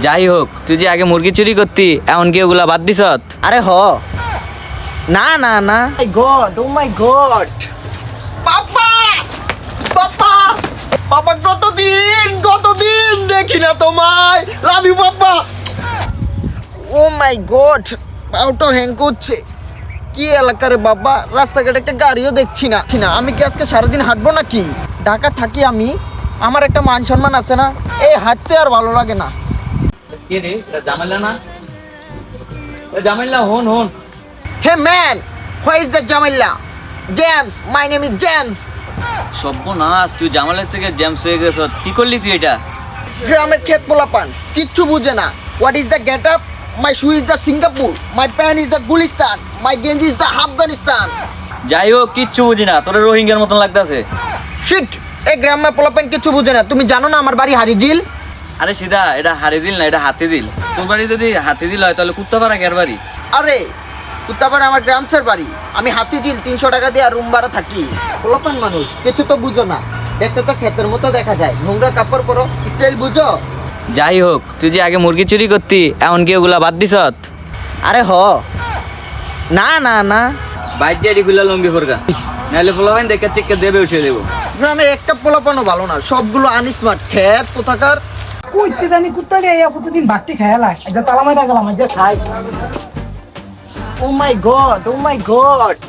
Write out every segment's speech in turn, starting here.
যাই হোক তুই যে আগে মুরগি চুরি করতি এমন কি ওগুলা বাদ দিছত আরে হ। না না না। মাই god oh my god papa! পাপা! পাপা কতদিন কতদিন দেখি না তোমায়। Love you papa. Oh my god পাউটো hang করছে। কি এলাকারে বাবা? রাস্তাঘাটে একটা গাড়িও দেখছি না। না আমি কি আজকে সারাদিন হাঁটবো নাকি? ঢাকা থাকি আমি। আমার একটা মান সম্মান আছে না। এই হাঁটতে আর ভালো লাগে না। কি রে? জামাইলা না? জামাইলা হন হন। Hey man why is the Jamailla James my name is James. সর্বনাশ তুই জামালের থেকে জেমস হয়ে গেছ। কি করলি তুই এটা? গ্রামের ক্ষেত পোলাপান কিচ্ছু বুঝে না। What is the gate up my shoe is the Singapore my is the Gulistan my গেঞ্জি ইজ দ্য আফগানিস্তান যাই হোক কিচ্ছু বুঝি না তোর রোহিঙ্গার মতন লাগতেছে। শিট এই গ্রামের পোলাপান কিচ্ছু বুঝে না। তুমি জানো না আমার বাড়ি হারিজিল? আরে সিধা এটা হারিজিল না এটা হাতিঝিল তোর বাড়ি যদি হাতিঝিল হয় তাহলে কুত্তাপাড়া কের বাড়ি? আরে উত্তাপাড়া আমার গ্রামসের বাড়ি। আমি হাতিঝিল তিনশো টাকা দিয়ে রুম ভাড়া থাকি। পোলাপান মানুষ কিছু তো বুঝো না। দেখতে তো ক্ষেতের মতো দেখা যায়। নোংরা কাপড় পরো স্টাইল বুঝো? যাই হোক তুই যে আগে মুরগি চুরি করতি এমন কি ওগুলা বাদ দিছত আরে হ। না না না। দিয়ে খুললা লঙ্গি ফোরকা নাহলে ফোলাবাইন দেখে চেককে দেবে উঠে দেবো। গ্রামের একটা পোলাপানও ভালো না। সবগুলো আনস্মার্ট খেত কোথাকার কইতে জানি কুত্তালি এই প্রতিদিন ভাতটি খেয়ালাই এটা তালা মাইরা গেলাম খাই। Oh my god, oh my god.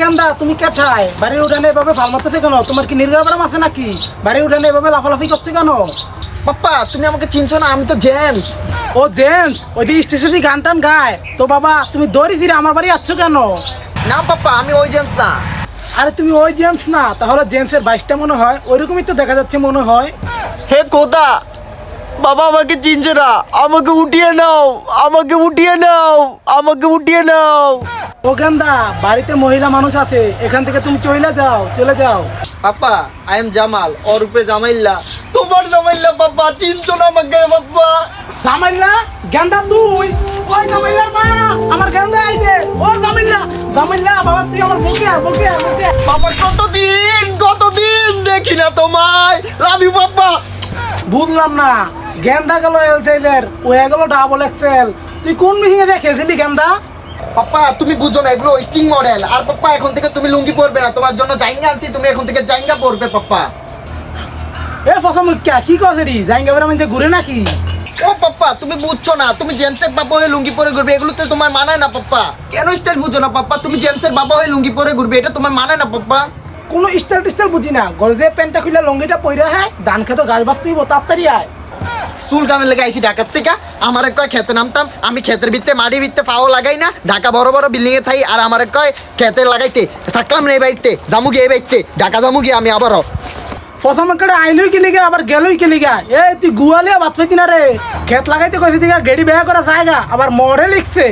গান্দা, তুমি বাড়ির উঠানে এভাবে ভালো কেন? তোমার কি আছে নাকি? উঠানে এভাবে লাফালাফি করছে কেন? পাপা তুমি আমাকে চিনছো না, আমি তো জেমস। ও জেন্টস ওই যে স্টেশনে গান টান গায়। তো বাবা, তুমি দৌড়ি ফিরে আমার বাড়ি আসছো কেন? না পাপা আমি ওই জেমস না। আরে তুমি ওই জেমস না তাহলে জেমসের বাইশটা মনে হয় ওইরকমই তো দেখা যাচ্ছে মনে হয়। হে কোদা বাবা আমাকে চিনছে না আমাকে উঠিয়ে নাও আমাকে উঠিয়ে নাও আমাকে উঠিয়ে নাও। ও গান্দা বাড়িতে মহিলা মানুষ আছে এখান থেকে তুমি চলে যাও চলে যাও। পাপা আই এম জামাল ওর উপরে জামাইল্লা। তোমার জামাইল্লা বাবা চিনছো না আমাকে বাবা জামাইল্লা? গেন্দা তুই ওই জামাইলার মা আমার গেন্দা আইবে ও বাবা। কতদিন কতদিন দেখি না তোমায়। ইউ বাবা বুঝলাম না গেন্দা গেল এলসেলের ও গেল ডাবল এক্সেল তুই কোন মিহিংয়ে দিয়ে খেলছিলি গেন্দা? পাপা তুমি বুঝো না এগুলো স্টিং মডেল আর পাপা এখন থেকে তুমি লুঙ্গি পরবে না তোমার জন্য জাইঙ্গা আনছি তুমি এখন থেকে জাইঙ্গা পরবে পাপা এ ফসা মুখ্যা কি কথা রি জাইঙ্গা বেড়া মানে ঘুরে নাকি? ও পাপ্পা তুমি বুঝছ না তুমি জেমসের বাবা হয়ে লুঙ্গি পরে ঘুরবে এগুলোতে তোমার মানায় না পাপ্পা। কেন স্টাইল বুঝো না পাপ্পা? তুমি জেমসের বাবা হয়ে লুঙ্গি পরে ঘুরবে এটা তোমার মানায় না পাপ্পা। কোনো স্টাইল টিস্টাইল বুঝি না গলজে প্যান্টটা খুলে লঙ্গিটা পইরা হ্যাঁ ধান খেতে গাছ বাঁচতেই তাড়াতাড়ি আয়। চুল কামে লেগে আইসি ঢাকার থেকে আমার কয় খেতে নামতাম আমি ক্ষেতের ভিত্তে মাটির ভিত্তে পাও লাগাই না ঢাকা বড় বড় বিল্ডিং এ থাই আর আমার কয় খেতে লাগাইতে থাকলাম না এই বাড়িতে জামুগি এই বাড়িতে ঢাকা জামুগি আমি আবারও। ফসা মুখ্যাটা আইলই গেলি গা আবার গেলই গেলি গা এ তুই গুয়ালিয়া ভাত পাইতি না রে? খেত লাগাইতে কইছি দিগা গেড়ি বেয়া করা জায়গা আবার মরে লিখছে।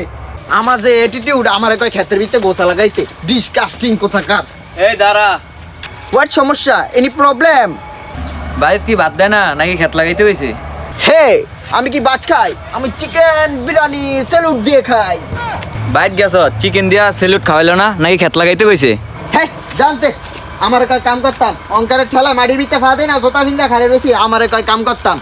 আমার যে অ্যাটিটিউড আমার কয় ক্ষেতের ভিত্তে গোসা লাগাইতে। ডিসকাস্টিং কোথাকার। এই দাঁড়া। হোয়াট সমস্যা? এনি প্রবলেম বাড়িতে কি বাদ দেয় না নাকি খেত লাগাইতে হয়েছে হে আমি কি ভাত খাই? আমি চিকেন বিরিয়ানি স্যালুট দিয়ে খাই। বাইর গেছ চিকেন দিয়া সেলুট খাওয়াইলো না নাকি খেত লাগাইতে কইছে? হ্যাঁ জানতে। আমার কয় কাম করতাম? অঙ্কারের ঠেলা মাটির বিতে ফা দেয় না, জোতা ভিন্দা খারে রয়েছি আমার কয় কাম করতাম?